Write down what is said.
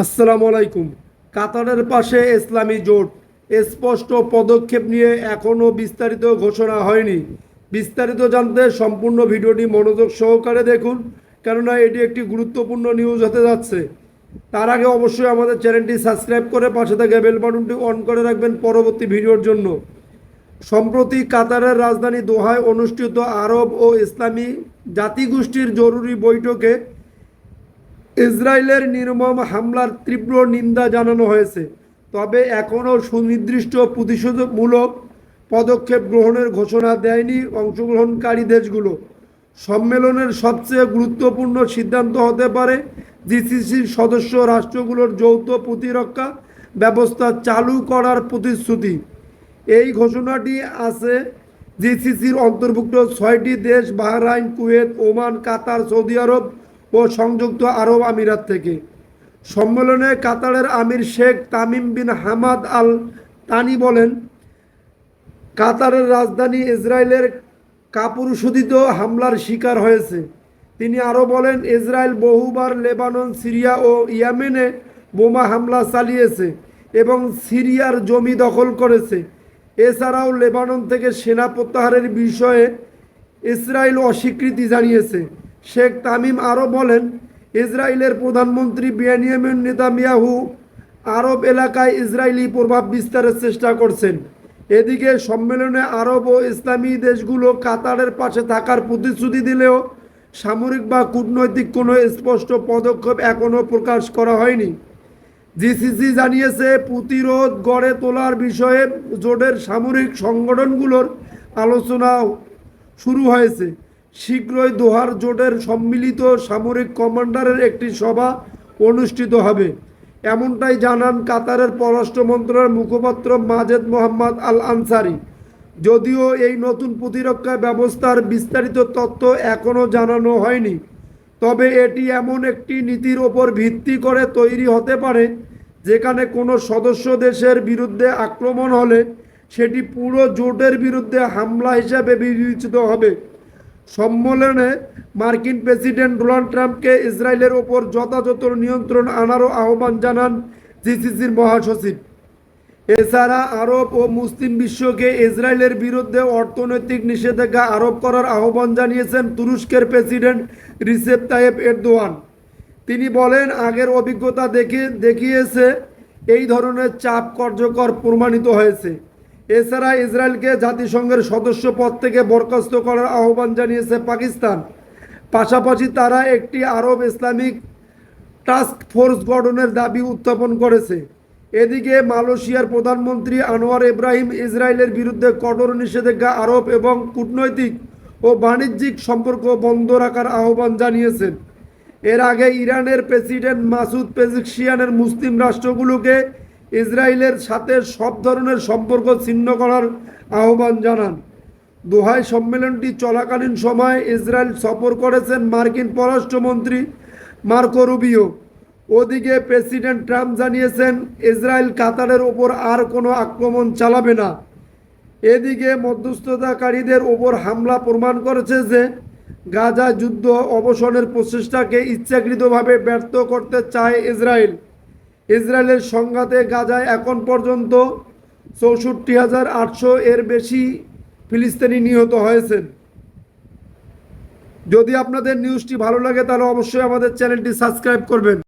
আসসালামু আলাইকুম। কাতারের পাশে ইসলামী জোট। স্পষ্ট পদক্ষেপ নিয়ে এখনও বিস্তারিত ঘোষণা হয়নি। বিস্তারিত জানতে সম্পূর্ণ ভিডিওটি মনোযোগ সহকারে দেখুন, কেননা এটি একটি গুরুত্বপূর্ণ নিউজ হতে যাচ্ছে। তার আগে অবশ্যই আমাদের চ্যানেলটি সাবস্ক্রাইব করে পাশে থেকে বেল বাটনটি অন করে রাখবেন পরবর্তী ভিডিওর জন্য। সম্প্রতি কাতারের রাজধানী দোহায় অনুষ্ঠিত আরব ও ইসলামী জাতিগোষ্ঠীর জরুরি বৈঠকে ইসরায়েলের নির্মম হামলার তীব্র নিন্দা জানানো হয়েছে। তবে এখনও সুনির্দিষ্ট প্রতিশোধমূলক পদক্ষেপ গ্রহণের ঘোষণা দেয়নি অংশগ্রহণকারী দেশগুলো। সম্মেলনের সবচেয়ে গুরুত্বপূর্ণ সিদ্ধান্ত হতে পারে জিসিসির সদস্য রাষ্ট্রগুলোর যৌথ প্রতিরক্ষা ব্যবস্থা চালু করার প্রতিশ্রুতি। এই ঘোষণাটি আছে জিসিসির অন্তর্ভুক্ত ছয়টি দেশ, Bahrain, Kuwait, Oman, Qatar, Saudi Arabia ও সংযুক্ত আরব আমিরাত থেকে। সম্মেলনে কাতারের আমির Sheikh Tamim bin Hamad Al Thani বলেন, কাতারের রাজধানী ইসরায়েলের কাপুরুষোদিত হামলার শিকার হয়েছে। তিনি আরও বলেন, ইসরায়েল বহুবার লেবানন, সিরিয়া ও ইয়ামেনে বোমা হামলা চালিয়েছে এবং সিরিয়ার জমি দখল করেছে। এছাড়াও লেবানন থেকে সেনা প্রত্যাহারের বিষয়ে ইসরায়েল অস্বীকৃতি জানিয়েছে। শেখ তামিম আরও বলেন, ইসরায়েলের প্রধানমন্ত্রী বেনিয়ামিন নেতামিয়াহু আরব এলাকায় ইসরায়েলি প্রভাব বিস্তারের চেষ্টা করছেন। এদিকে সম্মেলনে আরব ও ইসলামী দেশগুলো কাতারের পাশে থাকার প্রতিশ্রুতি দিলেও সামরিক বা কূটনৈতিক কোনো স্পষ্ট পদক্ষেপ এখনও প্রকাশ করা হয়নি। জিসিসি জানিয়েছে, প্রতিরোধ গড়ে তোলার বিষয়ে জোটের সামরিক সংগঠনগুলোর আলোচনা শুরু হয়েছে। শীঘ্রই দোহার জোটের সম্মিলিত সামরিক কমান্ডারের একটি সভা অনুষ্ঠিত হবে। এমনটাই জানান কাতারের পররাষ্ট্র মন্ত্রণালয়ের মুখপাত্র মাজেদ মোহাম্মদ আল আনসারি যদিও এই নতুন প্রতিরক্ষা ব্যবস্থার বিস্তারিত তথ্য এখনও জানানো হয়নি, তবে এটি এমন একটি নীতির ওপর ভিত্তি করে তৈরি হতে পারে, যেখানে কোনো সদস্য দেশের বিরুদ্ধে আক্রমণ হলে সেটি পুরো জোটের বিরুদ্ধে হামলা হিসাবে বিবেচিত হবে। সম্মেলনে মার্কিন প্রেসিডেন্ট ডোনাল্ড ট্রাম্পকে ইসরায়েলের ওপর যথাযথ নিয়ন্ত্রণ আনারও আহ্বান জানান জিসিসির মহাসচিব। এছাড়া আরব ও মুসলিম বিশ্বকে ইসরায়েলের বিরুদ্ধে অর্থনৈতিক নিষেধাজ্ঞা আরোপ করার আহ্বান জানিয়েছেন তুরস্কের প্রেসিডেন্ট রিসেপ তাইয়েব এরদোয়ান। তিনি বলেন, আগের অভিজ্ঞতা দেখে দেখিয়েছে, এই ধরনের চাপ কার্যকর প্রমাণিত হয়েছে। এছাড়া ইসরায়েলকে জাতিসংঘের সদস্য পদ থেকে বরখাস্ত করার আহ্বান জানিয়েছে পাকিস্তান। পাশাপাশি তারা একটি আরব ইসলামিক টাস্ক ফোর্স গঠনের দাবি উত্থাপন করেছে। এদিকে মালয়েশিয়ার প্রধানমন্ত্রী আনোয়ার ইব্রাহিম ইসরায়েলের বিরুদ্ধে কঠোর নিষেধাজ্ঞা আরোপ এবং কূটনৈতিক ও বাণিজ্যিক সম্পর্ক বন্ধ রাখার আহ্বান জানিয়েছেন। এর আগে ইরানের প্রেসিডেন্ট মাসুদ পেজিকশিয়ানের মুসলিম রাষ্ট্রগুলোকে ইসরায়েলের সাথে সব ধরনের সম্পর্ক ছিন্ন করার আহ্বান জানান। দোহায় সম্মেলনটি চলাকালীন সময়ে ইসরায়েল সফর করেছেন মার্কিন পররাষ্ট্রমন্ত্রী মার্কো রুবিও। ওদিকে প্রেসিডেন্ট ট্রাম্প জানিয়েছেন, ইসরায়েল কাতারের ওপর আর কোনো আক্রমণ চালাবে না। এদিকে মধ্যস্থতাকারীদের ওপর হামলা প্রমাণ করেছে যে গাজা যুদ্ধ অবসানের প্রচেষ্টাকে ইচ্ছাকৃতভাবে ব্যর্থ করতে চায় ইসরায়েল। ইসরায়েলের সংঘাতে গাজায় এখন পর্যন্ত চৌষট্টি হাজার আটশো এর বেশি ফিলিস্তিনি নিহত হয়েছেন। যদি আপনাদের নিউজটি ভালো লাগে, তাহলে অবশ্যই আমাদের চ্যানেলটি সাবস্ক্রাইব করবেন।